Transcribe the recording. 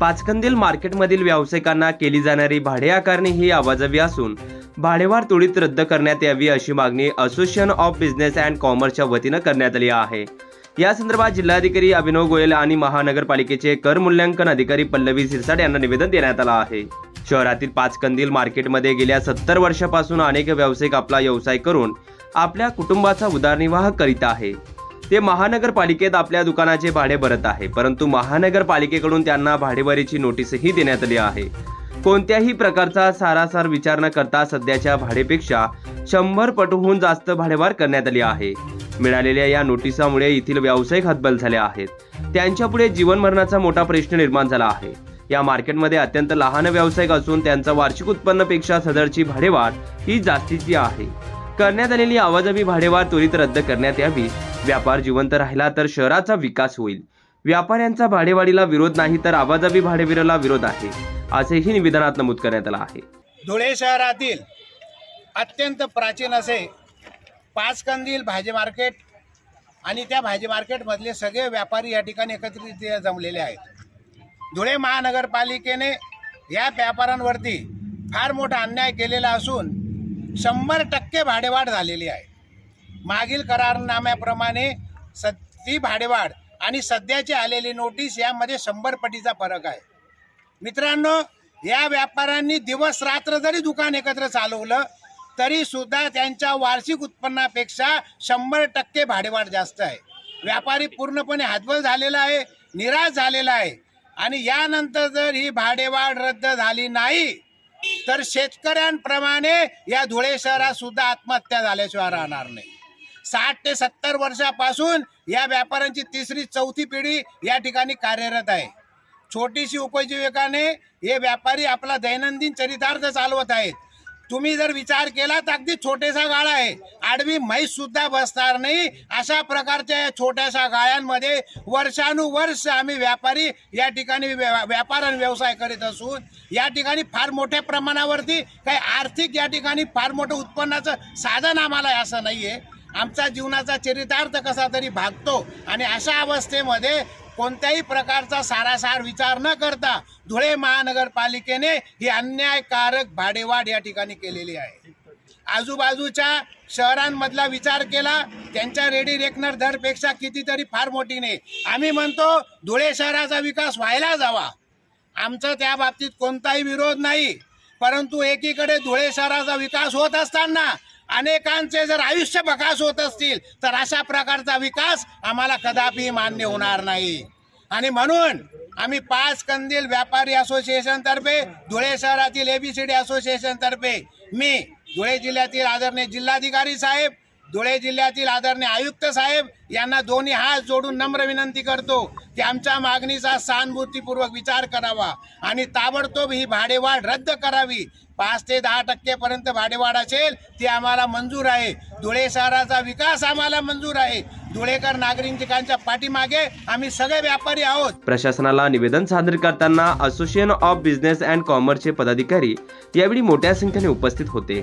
पाचकंदील मार्केटमधील व्यावसायिकांना केली जाणारी भाडे आकारणी ही आवाजवी असून भाडेवाढ त्वरित रद्द करण्यात यावी अशी मागणी असोसिएशन ऑफ बिझनेस अँड कॉमर्सच्या वतीनं करण्यात आली आहे. या संदर्भात जिल्हाधिकारी अभिनव गोयल आणि महानगरपालिकेचे कर मूल्यांकन अधिकारी पल्लवी सिरसाट यांना निवेदन देण्यात आलं आहे. शहरातील पाचकंदील मार्केटमध्ये गेल्या सत्तर वर्षापासून अनेक व्यावसायिक आपला व्यवसाय करून आपल्या कुटुंबाचा उदरनिर्वाह करीत आहे. ते महानगरपालिकेत आपल्या दुकानाचे भाडे भरत आहे. परंतु महानगरपालिकेकडून त्यांना भाडेवारीची नोटीसही देण्यात आली आहे. कोणत्याही प्रकारचा सारासार विचार न करता सध्याच्या भाडेपेक्षा शंभर पटहून जास्त भाडेवार करण्यात आली आहे. मिळालेल्या या नोटिसामुळे येथील व्यावसायिक हतबल झाले आहेत. त्यांच्यापुढे जीवन मरणाचा मोठा प्रश्न निर्माण झाला आहे. या मार्केटमध्ये अत्यंत लहान व्यावसायिक असून त्यांचा वार्षिक उत्पन्नापेक्षा सदरची भाडेवाढ ही जास्तीची आहे. करण्यात आलेली आवाजवी भाडेवाढ त्वरित रद्द करण्यात यावी व्यापार जिवंत राहिला तर शहराचा विकास होईल. व्यापाऱ्यांचा भाडेवाढीला विरोध नाही तर आवाजवी भाडेविराला विरोध आहे. असेही निवेदनात नमूद करण्यात आलं आहे. धुळे शहरातील अत्यंत प्राचीन असे पाचकंदील भाजी मार्केट आणि त्या भाजी मार्केटमधले सगळे व्यापारी या ठिकाणी एकत्रित जमलेले आहेत. धुळे महानगरपालिकेने या व्यापाऱ्यांवरती फार मोठा अन्याय केलेला असून शंभर टक्के भाडेवाढ झालेली आहे. मागील करारनाम्याप्रमाणे स ती भाडेवाढ आणि सध्याची आलेली नोटीस यामध्ये शंभर पटीचा फरक आहे. मित्रांनो या व्यापाऱ्यांनी दिवस रात्र जरी दुकान एकत्र चालवलं तरी सुद्धा त्यांच्या वार्षिक उत्पन्नापेक्षा शंभर टक्के भाडेवाढ जास्त आहे. व्यापारी पूर्णपणे हातबल झालेला आहे निराश झालेला आहे. आणि यानंतर जर ही भाडेवाढ रद्द झाली नाही तर शेतकऱ्यांप्रमाणे या धुळे शहरात सुद्धा आत्महत्या झाल्याशिवाय राहणार नाही. साठ ते सत्तर वर्षापासून या व्यापाऱ्यांची तिसरी चौथी पिढी या ठिकाणी कार्यरत आहे. छोटीशी उपजीविकाने हे व्यापारी आपला दैनंदिन चरितार्थ चालवत आहेत. तुम्ही जर विचार केला तर अगदी छोटेसा गाळा आहे. आडवी म्हैस सुद्धा बसणार नाही. अशा प्रकारच्या या छोट्याशा गाळ्यांमध्ये वर्षानुवर्ष आम्ही व्यापारी या ठिकाणी व्या- व्यापार आणि व्यवसाय करीत असून या ठिकाणी फार मोठ्या प्रमाणावरती काही आर्थिक या ठिकाणी फार मोठं उत्पन्नाचं साधन आम्हाला असं नाही आहे आमचा जीवनाचा चरितार्थ कसा तरी भागतो. आणि अशा अवस्थेमध्ये कोणत्याही प्रकारचा सारासार विचार न करता धुळे महानगरपालिकेने ही अन्यायकारक भाडेवाढ या ठिकाणी केलेली आहे. आजूबाजूच्या शहरांमधला विचार केला त्यांच्या रेडी रेकनर दरपेक्षा कितीतरी फार मोठी नाही. आम्ही म्हणतो धुळे शहराचा विकास व्हायला जावा. आमचं त्या बाबतीत कोणताही विरोध नाही. परंतु एकीकडे धुळे शहराचा विकास होत असताना अनेकांचे जर आयुष्य बकास होत असतील तर अशा प्रकारचा विकास आम्हाला कदापि मान्य होणार नाही. आणि म्हणून आम्ही पाच कंदील व्यापारी असोसिएशनतर्फे धुळे शहरातील एबीसीडी असोसिएशनतर्फे मी धुळे जिल्ह्यातील आदरणीय जिल्हाधिकारी साहेब धुळे जिल्ह्यातील आदरणीय आयुक्त साहेब यांना दोन्ही हात जोडून नम्र विनंती करतो की आमच्या मागणीचा सहानुभूतीपूर्वक विचार करावा आणि ताबडतोब ही भाडेवाढ रद्द करावी. पाच ते दहा टक्केपर्यंत भाडेवाढ असेल ती आम्हाला मंजूर आहे. धुळे शहराचा विकास आम्हाला मंजूर आहे. धुळेकर नागरिकांच्या पाठीमागे आम्ही सगळे व्यापारी आहोत. प्रशासनाला निवेदन सादर करताना असोसिएशन ऑफ बिझनेस अँड कॉमर्सचे पदाधिकारी यावेळी मोठ्या संख्येने उपस्थित होते.